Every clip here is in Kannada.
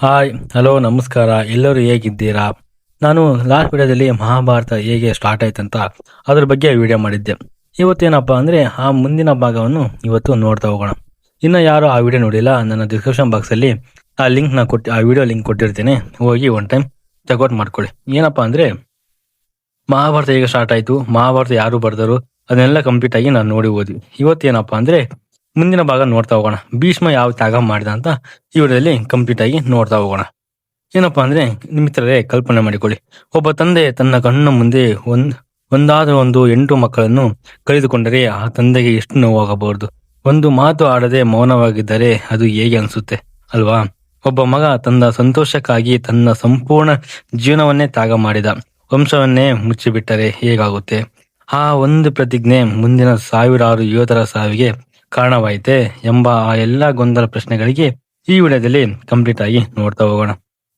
ಹಾಯ್, ಹಲೋ, ನಮಸ್ಕಾರ. ಎಲ್ಲರೂ ಹೇಗಿದ್ದೀರಾ? ನಾನು ಲಾಸ್ಟ್ ವಿಡಿಯೋದಲ್ಲಿ ಮಹಾಭಾರತ ಹೇಗೆ ಸ್ಟಾರ್ಟ್ ಆಯ್ತಂತ ಅದ್ರ ಬಗ್ಗೆ ವಿಡಿಯೋ ಮಾಡಿದ್ದೆ. ಇವತ್ತೇನಪ್ಪ ಅಂದರೆ ಆ ಮುಂದಿನ ಭಾಗವನ್ನು ಇವತ್ತು ನೋಡ್ತಾ ಹೋಗೋಣ. ಇನ್ನು ಯಾರು ಆ ವಿಡಿಯೋ ನೋಡಿಲ್ಲ, ನನ್ನ ಡಿಸ್ಕ್ರಿಪ್ಷನ್ ಬಾಕ್ಸಲ್ಲಿ ಆ ಲಿಂಕ್ನ ಕೊಟ್ಟು ಆ ವಿಡಿಯೋ ಲಿಂಕ್ ಕೊಟ್ಟಿರ್ತೀನಿ. ಹೋಗಿ ಒನ್ ಟೈಮ್ ಚೆಕ್ಔಟ್ ಮಾಡ್ಕೊಳ್ಳಿ. ಏನಪ್ಪ ಅಂದರೆ ಮಹಾಭಾರತ ಹೇಗೆ ಸ್ಟಾರ್ಟ್ ಆಯಿತು, ಮಹಾಭಾರತ ಯಾರು ಬರೆದರು, ಅದನ್ನೆಲ್ಲ ಕಂಪ್ಲೀಟ್ ಆಗಿ ನಾನು ನೋಡಿ ಹೋದ್ವಿ ಇವತ್ತೇನಪ್ಪ ಅಂದರೆ ಮುಂದಿನ ಭಾಗ ನೋಡ್ತಾ ಹೋಗೋಣ. ಭೀಷ್ಮ ಯಾವ ತ್ಯಾಗ ಮಾಡಿದ ಅಂತ ವಿಡಿಯೋದಲ್ಲಿ ಕಂಪ್ಲೀಟ್ ಆಗಿ ನೋಡ್ತಾ ಹೋಗೋಣ. ಏನಪ್ಪಾ ಅಂದ್ರೆ ನಿಮಿತ್ರರೇ ಕಲ್ಪನೆ ಮಾಡಿಕೊಳ್ಳಿ. ಒಬ್ಬ ತಂದೆ ತನ್ನ ಕಣ್ಣ ಮುಂದೆ ಒಂದ್, ಒಂದಾದ ಒಂದು ಎಂಟು ಮಕ್ಕಳನ್ನು ಕಳೆದುಕೊಂಡರೆ ಆ ತಂದೆಗೆ ಎಷ್ಟು ನೋವಾಗಬಹುದು. ಒಂದು ಮಾತು ಆಡದೆ ಮೌನವಾಗಿದ್ದರೆ ಅದು ಹೇಗೆ ಅನಿಸುತ್ತೆ? ಅಲ್ವಾ? ಒಬ್ಬ ಮಗ ತನ್ನ ಸಂತೋಷಕ್ಕಾಗಿ ತನ್ನ ಸಂಪೂರ್ಣ ಜೀವನವನ್ನೇ ತ್ಯಾಗ ಮಾಡಿದ. ವಂಶವನ್ನೇ ಮುಚ್ಚಿಬಿಟ್ಟರೆ ಹೇಗಾಗುತ್ತೆ? ಆ ಒಂದು ಪ್ರತಿಜ್ಞೆ ಮುಂದಿನ ಸಾವಿರಾರು ಯೋಧರ ಸಾವಿಗೆ ಕಾರಣವಾಯಿತೆ ಎಂಬ ಆ ಎಲ್ಲ ಗೊಂದಲ ಪ್ರಶ್ನೆಗಳಿಗೆ ಈ ವಿಡಿಯೋದಲ್ಲಿ ಕಂಪ್ಲೀಟ್ ಆಗಿ ನೋಡ್ತಾ ಹೋಗೋಣ.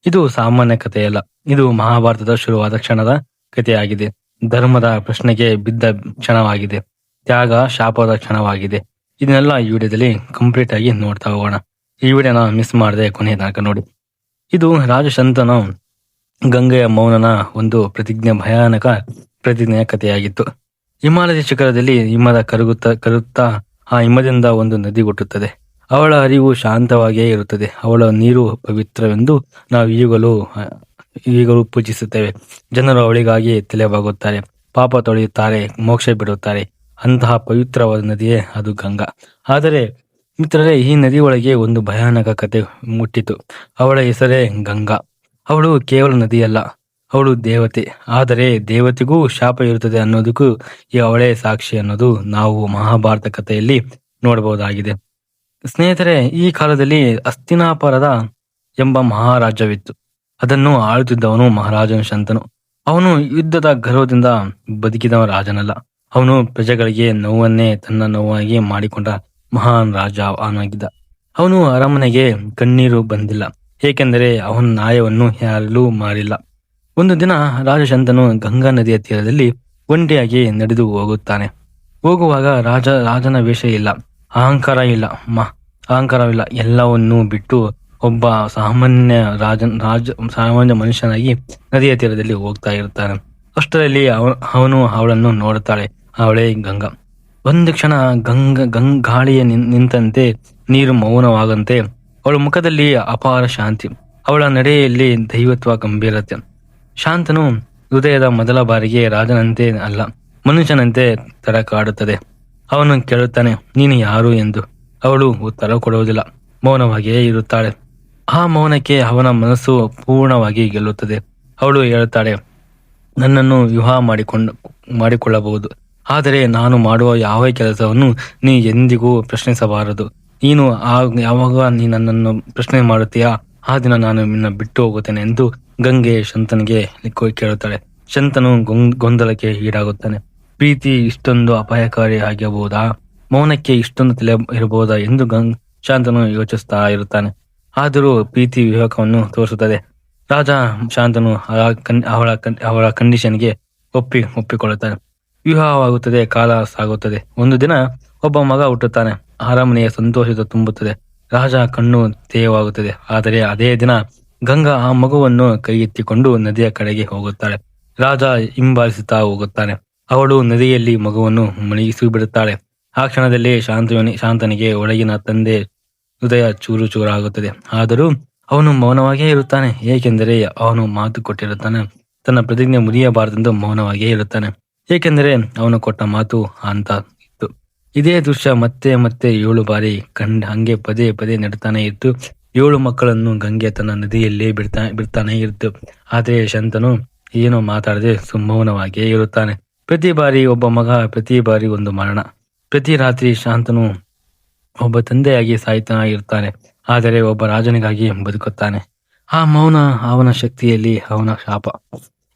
ಇದು ಸಾಮಾನ್ಯ ಕಥೆಯಲ್ಲ. ಇದು ಮಹಾಭಾರತದ ಶುರುವಾದ ಕ್ಷಣದ ಕಥೆಯಾಗಿದೆ. ಧರ್ಮದ ಪ್ರಶ್ನೆಗೆ ಬಿದ್ದ ಕ್ಷಣವಾಗಿದೆ. ತ್ಯಾಗ ಶಾಪದ ಕ್ಷಣವಾಗಿದೆ. ಇದನ್ನೆಲ್ಲ ಈ ವಿಡಿಯೋದಲ್ಲಿ ಕಂಪ್ಲೀಟ್ ಆಗಿ ನೋಡ್ತಾ ಹೋಗೋಣ. ಈ ವಿಡಿಯೋನ ಮಿಸ್ ಮಾಡದೆ ಕೊನೆಯ ತನಕ ನೋಡಿ. ಇದು ರಾಜಶಂತನ ಗಂಗೆಯ ಮೌನನ ಒಂದು ಪ್ರತಿಜ್ಞೆ, ಭಯಾನಕ ಪ್ರತಿಜ್ಞೆಯ ಕಥೆಯಾಗಿತ್ತು. ಹಿಮಾಲಯ ಶಿಖರದಲ್ಲಿ ಹಿಮದ ಕರಗುತ್ತ, ಕರುತ್ತಾ ಆ ಹಿಮದಿಂದ ಒಂದು ನದಿ ಹುಟ್ಟುತ್ತದೆ. ಅವಳ ಹರಿವು ಶಾಂತವಾಗಿಯೇ ಇರುತ್ತದೆ. ಅವಳ ನೀರು ಪವಿತ್ರವೆಂದು ನಾವು ಈಗಲೂ ಈಗಲೂ ಪೂಜಿಸುತ್ತೇವೆ. ಜನರು ಅವಳಿಗಾಗಿ ತಲೆಬಾಗುತ್ತಾರೆ ಪಾಪ ತೊಳೆಯುತ್ತಾರೆ, ಮೋಕ್ಷ ಬಿಡುತ್ತಾರೆ. ಅಂತಹ ಪವಿತ್ರವಾದ ನದಿಯೇ ಅದು ಗಂಗಾ. ಆದರೆ ಮಿತ್ರರೇ, ಈ ನದಿಯೊಳಗೆ ಒಂದು ಭಯಾನಕ ಕತೆ ಮುಟ್ಟಿತು. ಅವಳ ಹೆಸರೇ ಗಂಗಾ. ಅವಳು ಕೇವಲ ನದಿಯಲ್ಲ. ಅವಳು ದೇವತೆ. ಆದರೆ ದೇವತೆಗೂ ಶಾಪ ಇರುತ್ತದೆ ಅನ್ನೋದಕ್ಕೂ ಈ ಅವಳೇ ಸಾಕ್ಷಿ ಅನ್ನೋದು ನಾವು ಮಹಾಭಾರತ ಕಥೆಯಲ್ಲಿ ನೋಡಬಹುದಾಗಿದೆ. ಸ್ನೇಹಿತರೆ, ಈ ಕಾಲದಲ್ಲಿ ಅಸ್ತಿನಾಪರದ ಎಂಬ ಮಹಾರಾಜ್ಯವಿತ್ತು. ಅದನ್ನು ಆಳುತ್ತಿದ್ದವನು ಮಹಾರಾಜನ ಶಂತನು. ಅವನು ಯುದ್ಧದ ಗರ್ವದಿಂದ ಬದುಕಿದವ ರಾಜನಲ್ಲ. ಅವನು ಪ್ರಜೆಗಳಿಗೆ ನೋವನ್ನೇ ತನ್ನ ನೋವಾಗಿ ಮಾಡಿಕೊಂಡ ಮಹಾನ್ ರಾಜ ಅವನಾಗಿದ್ದ. ಅವನು ಅರಮನೆಗೆ ಕಣ್ಣೀರು ಬಂದಿಲ್ಲ. ಏಕೆಂದರೆ ಅವನ ನ್ಯಾಯವನ್ನು ಯಾರಲ್ಲೂ ಮಾರಿಲ್ಲ. ಒಂದು ದಿನ ರಾಜಶಂತನು ಗಂಗಾ ನದಿಯ ತೀರದಲ್ಲಿ ಒಂಟಿಯಾಗಿ ನಡೆದು ಹೋಗುತ್ತಾನೆ. ಹೋಗುವಾಗ ರಾಜ, ರಾಜನ ವೇಷ ಇಲ್ಲ, ಅಹಂಕಾರ ಇಲ್ಲ, ಮ, ಅಹಂಕಾರವಿಲ್ಲ, ಎಲ್ಲವನ್ನೂ ಬಿಟ್ಟು ಒಬ್ಬ ಸಾಮಾನ್ಯ ರಾಜನ್, ರಾಜ, ಸಾಮಾನ್ಯ ಮನುಷ್ಯನಾಗಿ ನದಿಯ ತೀರದಲ್ಲಿ ಹೋಗ್ತಾ ಇರ್ತಾನೆ. ಅಷ್ಟರಲ್ಲಿ ಅವ ಅವನು ಅವಳನ್ನು ನೋಡುತ್ತಾಳೆ, ಅವಳೇ ಗಂಗಾ. ಒಂದು ಕ್ಷಣ ಗಂಗ, ಗಂಗ್ ಗಾಳಿಯ ನಿಂತಂತೆ, ನೀರು ಮೌನವಾಗಂತೆ ಅವಳ ಮುಖದಲ್ಲಿ ಅಪಾರ ಶಾಂತಿ, ಅವಳ ನಡೆಯಲ್ಲಿ ದೈವತ್ವ ಗಂಭೀರತೆ. ಶಾಂತನು ಹೃದಯದ ಮೊದಲ ಬಾರಿಗೆ ರಾಜನಂತೆ ಅಲ್ಲ, ಮನುಷ್ಯನಂತೆ ತಡಕಾಡುತ್ತದೆ. ಅವನು ಕೇಳುತ್ತಾನೆ, ನೀನು ಯಾರು ಎಂದು. ಅವಳು ಉತ್ತರ ಕೊಡುವುದಿಲ್ಲ, ಮೌನವಾಗಿಯೇ ಇರುತ್ತಾಳೆ. ಆ ಮೌನಕ್ಕೆ ಅವನ ಮನಸ್ಸು ಪೂರ್ಣವಾಗಿ ಗೆಲ್ಲುತ್ತದೆ. ಅವಳು ಹೇಳುತ್ತಾಳೆ, ನನ್ನನ್ನು ವಿವಾಹ ಮಾಡಿಕೊಂಡು, ಮಾಡಿಕೊಳ್ಳಬಹುದು. ಆದರೆ ನಾನು ಮಾಡುವ ಯಾವ ಕೆಲಸವನ್ನು ನೀ ಎಂದಿಗೂ ಪ್ರಶ್ನಿಸಬಾರದು. ನೀನು ಆ ಯಾವಾಗ ನೀ ನನ್ನನ್ನು ಪ್ರಶ್ನೆ ಮಾಡುತ್ತೀಯಾ? ಆ ದಿನ ನಾನು ನಿನ್ನ ಬಿಟ್ಟು ಹೋಗುತ್ತೇನೆ ಎಂದು ಗಂಗೆ ಶಂತನಿಗೆ ಲಿಕ್ಕೋಯ್ ಕೇಳುತ್ತಾಳೆ. ಶಂತನು ಗೊಂದ್- ಗೊಂದಲಕ್ಕೆ ಈಡಾಗುತ್ತಾನೆ. ಪ್ರೀತಿ ಇಷ್ಟೊಂದು ಅಪಾಯಕಾರಿ ಆಗಿರಬಹುದಾ ಮೌನಕ್ಕೆ ಇಷ್ಟೊಂದು ತಲೆ ಇರಬಹುದಾ ಎಂದು ಗಂಗ್ ಶಾಂತನು ಯೋಚಿಸ್ತಾ ಇರುತ್ತಾನೆ. ಆದರೂ ಪ್ರೀತಿ ವಿವೇಕವನ್ನು ತೋರಿಸುತ್ತದೆ. ರಾಜ ಶಾಂತನು ಅವಳ ಅವಳ ಕಂಡೀಷನ್ಗೆ ಒಪ್ಪಿ, ಒಪ್ಪಿಕೊಳ್ಳುತ್ತಾನೆ. ವಿವಾಹವಾಗುತ್ತದೆ, ಕಾಲ ಸಾಗುತ್ತದೆ. ಒಂದು ದಿನ ಒಬ್ಬ ಮಗ ಹುಟ್ಟುತ್ತಾನೆ. ಅರಮನೆಯ ಸಂತೋಷದ ತುಂಬುತ್ತದೆ. ರಾಜ ಕಣ್ಣು ತೇಯವಾಗುತ್ತದೆ ಆದರೆ ಅದೇ ದಿನ ಗಂಗಾ ಆ ಮಗುವನ್ನು ಕೈಗೆತ್ತಿಕೊಂಡು ನದಿಯ ಕಡೆಗೆ ಹೋಗುತ್ತಾಳೆ. ರಾಜ ಹಿಂಬಾಲಿಸುತ್ತಾ ಹೋಗುತ್ತಾನೆ. ಅವಳು ನದಿಯಲ್ಲಿ ಮಗುವನ್ನು ಮುಳುಗಿಸಿ ಬಿಡುತ್ತಾಳೆ ಆ ಕ್ಷಣದಲ್ಲಿ ಶಾಂತವನಿ ಶಾಂತನಿಗೆ ಒಳಗಿನ ತಂದೆ ಹೃದಯ ಚೂರು ಚೂರಾಗುತ್ತದೆ. ಆದರೂ ಅವನು ಮೌನವಾಗಿಯೇ ಇರುತ್ತಾನೆ. ಏಕೆಂದರೆ ಅವನು ಮಾತು ಕೊಟ್ಟಿರುತ್ತಾನೆ. ತನ್ನ ಪ್ರತಿಜ್ಞೆ ಮುರಿಯಬಾರದೆಂದು ಮೌನವಾಗಿಯೇ ಇರುತ್ತಾನೆ. ಏಕೆಂದರೆ ಅವನು ಕೊಟ್ಟ ಮಾತು ಅಂತ ಇತ್ತು ಇದೇ ದೃಶ್ಯ ಮತ್ತೆ ಮತ್ತೆ ಏಳು ಬಾರಿ ಕಂಡ ಹಂಗೆ ಪದೇ ಪದೇ ನಡ್ತಾನೆ ಇತ್ತು. ಏಳು ಮಕ್ಕಳನ್ನು ಗಂಗೆ ತನ್ನ ನದಿಯಲ್ಲೇ ಬಿಡ್ತಾ, ಬಿಡ್ತಾನೆ ಇರುತ್ತೆ ಆದರೆ ಶಂತನು ಏನು ಮಾತಾಡದೆ ಸುಮೌನವಾಗಿಯೇ ಇರುತ್ತಾನೆ. ಪ್ರತಿ ಬಾರಿ ಒಬ್ಬ ಮಗ, ಪ್ರತಿ ಬಾರಿ ಒಂದು ಮರಣ. ಪ್ರತಿ ರಾತ್ರಿ ಶಾಂತನು ಒಬ್ಬ ತಂದೆಯಾಗಿ ಸಾಯ್ತಾ ಇರ್ತಾನೆ. ಆದರೆ ಒಬ್ಬ ರಾಜನಿಗಾಗಿ ಬದುಕುತ್ತಾನೆ. ಆ ಮೌನ ಅವನ ಶಕ್ತಿಯಲ್ಲಿ ಅವನ ಶಾಪ.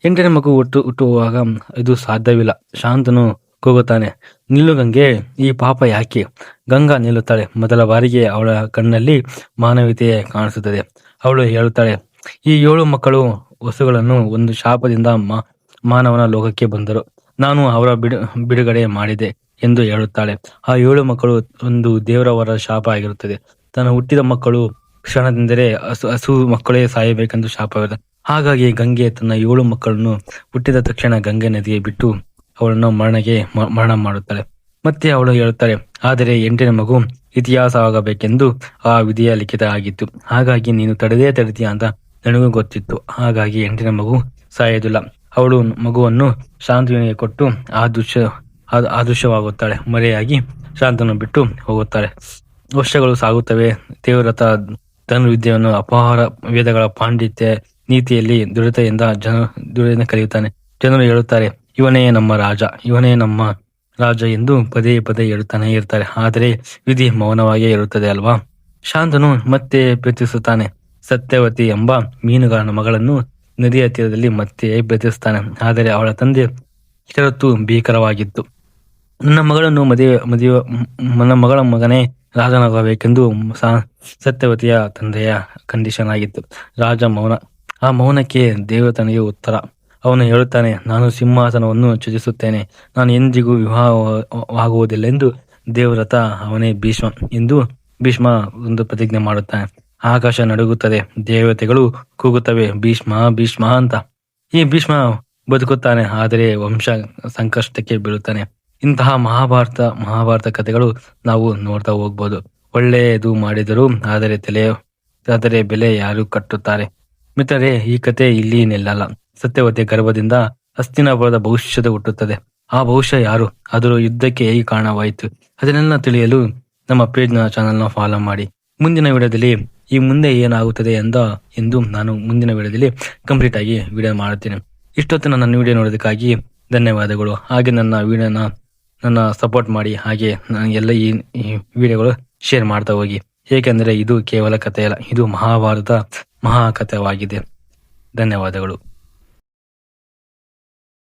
ಎಂಟನೇ ಮಗು ಹುಟ್ಟು, ಹುಟ್ಟುವಾಗ ಇದು ಸಾಧ್ಯವಿಲ್ಲ. ಶಾಂತನು ಕೂಗುತ್ತಾನೆ. ನಿಲ್ಲು ಗಂಗೆ ಈ ಪಾಪ ಯಾಕೆ? ಗಂಗಾ ನಿಲ್ಲುತ್ತಾಳೆ. ಮೊದಲ ಬಾರಿಗೆ ಅವಳ ಕಣ್ಣಲ್ಲಿ ಮಾನವೀಯತೆ ಕಾಣಿಸುತ್ತದೆ. ಅವಳು ಹೇಳುತ್ತಾಳೆ, ಈ ಏಳು ಮಕ್ಕಳು ವಸುಗಳನ್ನು ಒಂದು ಶಾಪದಿಂದ ಮಾನವನ ಲೋಕಕ್ಕೆ ಬಂದರು. ನಾನು ಅವರ ಬಿಡು, ಬಿಡುಗಡೆ ಮಾಡಿದೆ ಎಂದು ಹೇಳುತ್ತಾಳೆ. ಆ ಏಳು ಮಕ್ಕಳು ಒಂದು ದೇವರವರ ಶಾಪ ಆಗಿರುತ್ತದೆ. ತನ್ನ ಹುಟ್ಟಿದ ಮಕ್ಕಳು ಕ್ಷಣದಿಂದರೆ ಹಸು ಹಸು ಮಕ್ಕಳೇ ಸಾಯಬೇಕೆಂದು ಶಾಪವಿದೆ ಹಾಗಾಗಿ ಗಂಗೆ ತನ್ನ ಏಳು ಮಕ್ಕಳನ್ನು ಹುಟ್ಟಿದ ತಕ್ಷಣ ಗಂಗೆ ನದಿಗೆ ಬಿಟ್ಟು ಅವಳನ್ನು ಮರಣಗೆ ಮರಣ ಮಾಡುತ್ತಾಳೆ. ಮತ್ತೆ ಅವಳು ಹೇಳುತ್ತಾರೆ ಆದರೆ ಎಂಟಿನ ಮಗು ಇತಿಹಾಸವಾಗಬೇಕೆಂದು ಆ ವಿಧಿಯ ಲಿಖಿತ ಆಗಿತ್ತು. ಹಾಗಾಗಿ ನೀನು ತಡೆದೇ ತಡೆದೀಯ ಅಂತ ನನಗೂ ಗೊತ್ತಿತ್ತು. ಹಾಗಾಗಿ ಎಂಟಿನ ಮಗು ಸಾಯೋದಿಲ್ಲ ಅವಳು ಮಗುವನ್ನು ಶಾಂತನಿಗೆ ಕೊಟ್ಟು ಆ ದೃಶ್ಯ ಆ- ಅದೃಶ್ಯವಾಗುತ್ತಾಳೆ ಮರೆಯಾಗಿ ಶಾಂತನು ಬಿಟ್ಟು ಹೋಗುತ್ತಾಳೆ. ವರ್ಷಗಳು ಸಾಗುತ್ತವೆ. ದೇವರಥ ಧನುರ್ವಿದ್ಯೆಯನ್ನು ಅಪಹಾರ ವೇದಗಳ ಪಾಂಡಿತ್ಯ ನೀತಿಯಲ್ಲಿ ದೃಢತೆಯಿಂದ ಜನ, ದೃಢತೆಯಿಂದ ಕಲಿಯುತ್ತಾನೆ. ಜನರು ಹೇಳುತ್ತಾರೆ ಇವನೇ ನಮ್ಮ ರಾಜ, ಇವನೇ ನಮ್ಮ ರಾಜ ಎಂದು ಪದೇ ಪದೇ ಹೇಳುತ್ತಾನೆ ಇರ್ತಾರೆ ಆದರೆ ವಿಧಿ ಮೌನವಾಗಿಯೇ ಇರುತ್ತದೆ ಅಲ್ವಾ? ಶಾಂತನು ಮತ್ತೆ ಪ್ರೀತಿಸುತ್ತಾನೆ. ಸತ್ಯವತಿ ಎಂಬ ಮೀನುಗಾರನ ಮಗಳನ್ನು ನದಿಯ ತೀರದಲ್ಲಿ ಮತ್ತೆ ಪ್ರೀತಿಸುತ್ತಾನೆ ಆದರೆ ಅವಳ ತಂದೆ ಷರತ್ತು ಭೀಕರವಾಗಿತ್ತು. ನನ್ನ ಮಗಳನ್ನು ಮದುವೆ ಮದುವೆ, ನನ್ನ ಮಗಳ ಮಗನೇ ರಾಜನಾಗಬೇಕೆಂದು ಸತ್ಯವತಿಯ ತಂದೆಯ ಕಂಡೀಷನ್ ಆಗಿತ್ತು. ರಾಜ ಮೌನ, ಆ ಮೌನಕ್ಕೆ ದೇವತನಿಗೆ ಉತ್ತರ. ಅವನು ಹೇಳುತ್ತಾನೆ, ನಾನು ಸಿಂಹಾಸನವನ್ನು ತ್ಯಜಿಸುತ್ತೇನೆ. ನಾನು ಎಂದಿಗೂ ವಿವಾಹವಾಗುವುದಿಲ್ಲ ಎಂದು ದೇವರಥ ಅವನೇ ಭೀಷ್ಮ ಎಂದು ಭೀಷ್ಮ ಒಂದು ಪ್ರತಿಜ್ಞೆ ಮಾಡುತ್ತಾನೆ. ಆಕಾಶ ನಡುಗುತ್ತದೆ, ದೇವತೆಗಳು ಕೂಗುತ್ತವೆ. ಭೀಷ್ಮ ಭೀಷ್ಮ ಅಂತ. ಈ ಭೀಷ್ಮ ಬದುಕುತ್ತಾನೆ, ಆದರೆ ವಂಶ ಸಂಕಷ್ಟಕ್ಕೆ ಬೀಳುತ್ತಾನೆ. ಇಂತಹ ಮಹಾಭಾರತ ಮಹಾಭಾರತ ಕಥೆಗಳು ನಾವು ನೋಡ್ತಾ ಹೋಗ್ಬೋದು. ಒಳ್ಳೆಯದು ಮಾಡಿದರೂ ಆದರೆ ತಲೆ, ಆದರೆ ಬೆಲೆ ಯಾರು ಕಟ್ಟುತ್ತಾರೆ. ಮಿತ್ರರೇ, ಈ ಕತೆ ಇಲ್ಲಿ ನಿಲ್ಲಲ್ಲ. ಸತ್ಯವತಿಯ ಗರ್ಭದಿಂದ ಹಸ್ತಿನಾಪುರದ ಭವಿಷ್ಯದ ಹುಟ್ಟುತ್ತದೆ. ಆ ಭವಿಷ್ಯ ಯಾರು? ಅದರ ಯುದ್ಧಕ್ಕೆ ಹೇಗೆ ಕಾರಣವಾಯಿತು? ಅದನ್ನೆಲ್ಲ ತಿಳಿಯಲು ನಮ್ಮ ಪೇಜ್ನ ಚಾನಲ್ನ ಫಾಲೋ ಮಾಡಿ. ಮುಂದಿನ ವಿಡಿಯೋದಲ್ಲಿ ಈ ಮುಂದೆ ಏನಾಗುತ್ತದೆ ಎಂದ, ಎಂದು ನಾನು ಮುಂದಿನ ವಿಡಿಯೋದಲ್ಲಿ ಕಂಪ್ಲೀಟ್ ಆಗಿ ವಿಡಿಯೋ ಮಾಡುತ್ತೇನೆ. ಇಷ್ಟೊತ್ತು ನನ್ನ ವಿಡಿಯೋ ನೋಡೋದಕ್ಕಾಗಿ ಧನ್ಯವಾದಗಳು. ಹಾಗೆ ನನ್ನ ವಿಡಿಯೋನ ನನ್ನ ಸಪೋರ್ಟ್ ಮಾಡಿ. ಹಾಗೆ ಎಲ್ಲ ಈ ವಿಡಿಯೋಗಳು ಶೇರ್ ಮಾಡ್ತಾ ಹೋಗಿ. ಏಕೆಂದರೆ ಇದು ಕೇವಲ ಕಥೆಯಲ್ಲ, ಇದು ಮಹಾಭಾರತ ಮಹಾಕಥೆವಾಗಿದೆ ಧನ್ಯವಾದಗಳು.